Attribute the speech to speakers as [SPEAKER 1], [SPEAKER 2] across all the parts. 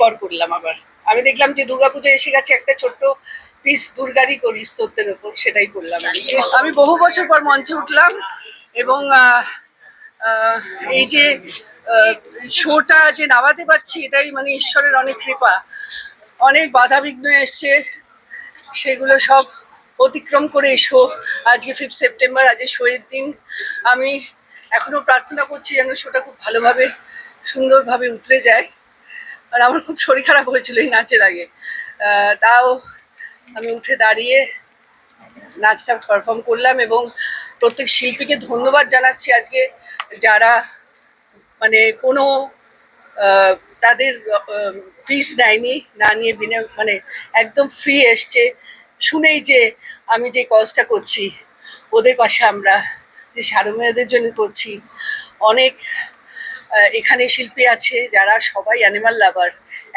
[SPEAKER 1] পর করলাম আবার। আমি দেখলাম যে দুর্গাপুজো এসে গেছে একটা ছোট্ট পিস দুর্গারই করি স্তোত্রের ওপর, সেটাই করলাম আমি। বহু বছর পর মঞ্চে উঠলাম এবং এই যে শোটা যে নামাতে পারছি, এটাই মানে ঈশ্বরের অনেক কৃপা। অনেক বাধা বিঘ্ন এসছে, সেগুলো সব অতিক্রম করে শো। আজকে ফিফথ সেপ্টেম্বর আজকে শোয়ের দিন। আমি এখনও প্রার্থনা করছি যেন শোটা খুব ভালোভাবে, সুন্দরভাবে উতরে যায়। আর আমার খুব শরীর খারাপ হয়েছিল এই নাচের আগে। তাও আমি উঠে দাঁড়িয়ে নাচটা পারফর্ম করলাম এবং প্রত্যেক শিল্পীকে ধন্যবাদ জানাচ্ছি আজকে যারা মানে কোনো তাদের ফিস নেয়নি না নিয়ে বিনা মানে একদম ফ্রি এসছে। শুনেই যে আমি যে কজটা করছি, ওদের পাশে আমরা, যে সারমেয়দের জন্য করছি, অনেক এখানে শিল্পী আছে যারা সবাই অ্যানিমাল লাভার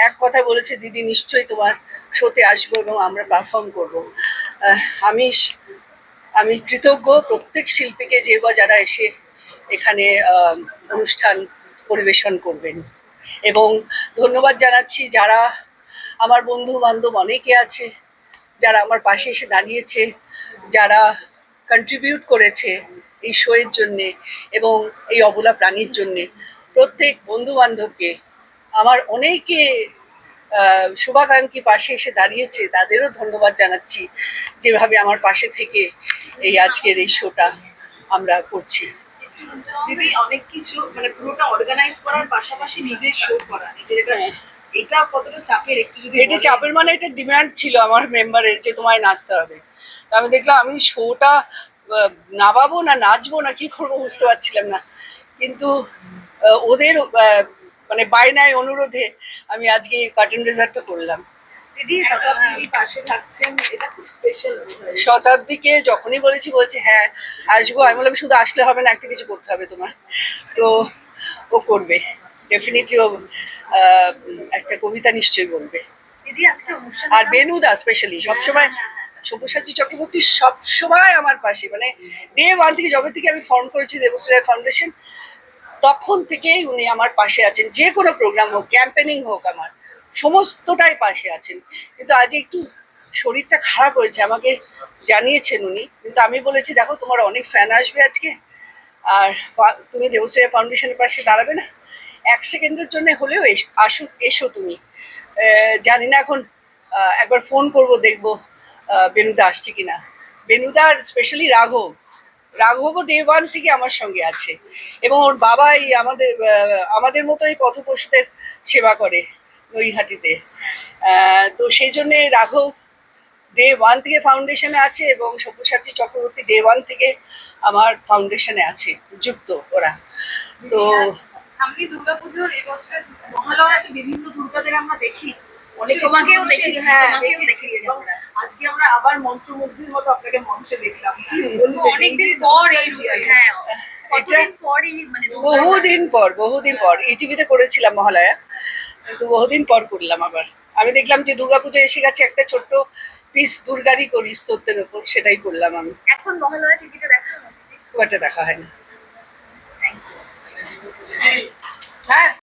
[SPEAKER 1] এক কথা বলেছে, দিদি, নিশ্চয়ই তোমার শোতে আসব এবং আমরা পারফর্ম করব। আমি আমি কৃতজ্ঞ প্রত্যেক শিল্পীকে যে বা যারা এসে এখানে অনুষ্ঠান পরিবেশন করবেন। এবং ধন্যবাদ জানাচ্ছি যারা আমার বন্ধু বান্ধব অনেকে আছে, যারা আমার পাশে এসে দাঁড়িয়েছে, যারা কন্ট্রিবিউট করেছে এই শোয়ের জন্যে এবং এই অবলা প্রাণীর জন্যে। প্রত্যেক বন্ধু বান্ধবকে আমার অনেকে শুভাকাঙ্ক্ষী পাশে এসে দাঁড়িয়েছে তাদেরও ধন্যবাদ জানাচ্ছি যেভাবে আমার পাশে থেকে এই আজকের এই শোটা আমরা করছি।
[SPEAKER 2] দিদি অনেক কিছু মানে পুরোটা অর্গানাইজ করার পাশাপাশি নিজের শো করা। এটা
[SPEAKER 1] হ্যাঁ।
[SPEAKER 2] কতটা চাপের একটু যদি
[SPEAKER 1] এটা চাপের মানে এটা ডিমান্ড ছিল আমার মেম্বারের যে তোমায় নাচতে হবে। তো আমি দেখলাম আমি শোটা নামাবো না নাচবো না কি করব বুঝতে পারছিলাম না। কিন্তু ওদের মানে বায়নায় অনুরোধে আমি আজকে কার্টুন রেজার্টটা করলাম। শতাব্দীকে যখনই বলেছি বলছে হ্যাঁ আসব। আমি বললাম শুধু আসলে হবে না একটা কিছু করতে হবে তোমার। তো ও করবে। ডেফিনেটলি ও একটা কবিতা নিশ্চয়ই বলবে। আর বেনুদা স্পেশালি সবসময় সব্যসাচী চক্রবর্তী সবসময় আমার পাশে। মানে ডে ওয়ান থেকে যবে থেকে আমি ফর্ম করেছি দেবশ্রী ফাউন্ডেশন তখন থেকেই উনি আমার পাশে আছেন। যে কোনো প্রোগ্রাম হোক ক্যাম্পেনিং হোক আমার, সমস্তটাই পাশে আছেন। কিন্তু আজ একটু শরীরটা খারাপ হয়েছে, আমাকে জানিয়েছেন উনি। কিন্তু আমি বলেছি, দেখো, তোমার অনেক ফ্যান আসবে আজকে। আর তুমি দেবশ্রী ফাউন্ডেশনের পাশে দাঁড়াবে না। এক সেকেন্ডের জন্য হলেও আসো, এসো তুমি। জানি না এখন একবার ফোন করব, দেখব বেনুদা আসছে কিনা। বেনুদার স্পেশালি রাঘব রাঘবও ডে ওয়ান থেকে আমার সঙ্গে আছে। এবং ওর বাবাই আমাদের আমাদের মতোই পথপশুদের সেবা করে নৈহাটিতে। আহ, তো সেই জন্যে রাঘব ডে ওয়ান থেকে ফাউন্ডেশনে আছে এবং সব্যসাচী চক্রবর্তী ডে ওয়ান থেকে আমার ফাউন্ডেশনে আছে যুক্ত ওরা। তো
[SPEAKER 2] সামনে দুর্গাপুজোর এবছর মহালয়াতে বিভিন্ন দুর্গাদের আমরা দেখি। অনেক
[SPEAKER 3] তোমাকেও দেখেছি,
[SPEAKER 2] হ্যাঁ,
[SPEAKER 3] তোমাকেও
[SPEAKER 2] দেখেছি। আজকে আমরা আবার মন্ত্রমুগ্ধের মতো আপনাকে মঞ্চে দেখলাম?
[SPEAKER 3] অনেকদিন পর এই হ্যাঁ
[SPEAKER 1] এটা
[SPEAKER 3] পরই মানে
[SPEAKER 1] বহুদিন পর বহুদিন পর। ইটিভিতে করেছিলাম মহালয়া। কিন্তু বহুদিন পর করলাম আবার। আমি দেখলাম যে দুর্গাপুজো এসে গেছে একটা ছোট্ট পিস দুর্গারই করি স্তোত্রের ওপর সেটাই করলাম আমি।
[SPEAKER 3] এখন মহালয়া টিভিতে দেখা হয়
[SPEAKER 1] খুব একটা দেখা হয় না হ্যাঁ।